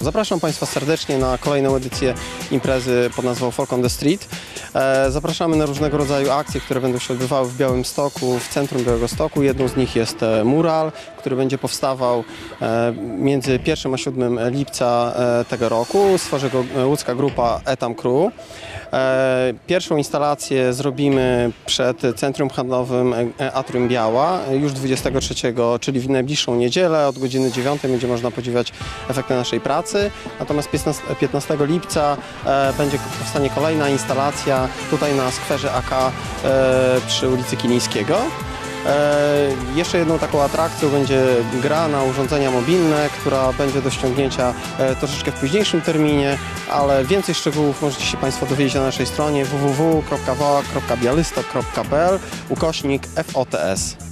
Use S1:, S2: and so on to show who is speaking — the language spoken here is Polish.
S1: Zapraszam Państwa serdecznie na kolejną edycję imprezy pod nazwą Folk on the Street. E, Zapraszamy na różnego rodzaju akcje, które będą się odbywały w Białymstoku, w centrum Białegostoku. Jedną z nich jest e, mural, który będzie powstawał e, między 1 a 7 lipca tego roku. Stworzy go łódzka grupa Etam Crew. Pierwszą instalację zrobimy przed centrum handlowym Atrium Biała już 23, czyli w najbliższą niedzielę od godziny 9 będzie można podziwiać efekty naszej pracy. Natomiast 15, 15 lipca będzie powstanie kolejna instalacja tutaj na skwerze AK e, przy ulicy Kilińskiego. E, jeszcze jedną taką atrakcją będzie gra na urządzenia mobilne, która będzie do ściągnięcia e, troszeczkę w późniejszym terminie, ale więcej szczegółów możecie się Państwo dowiedzieć na naszej stronie www.woa.bialystok.pl ukośnik FOTS.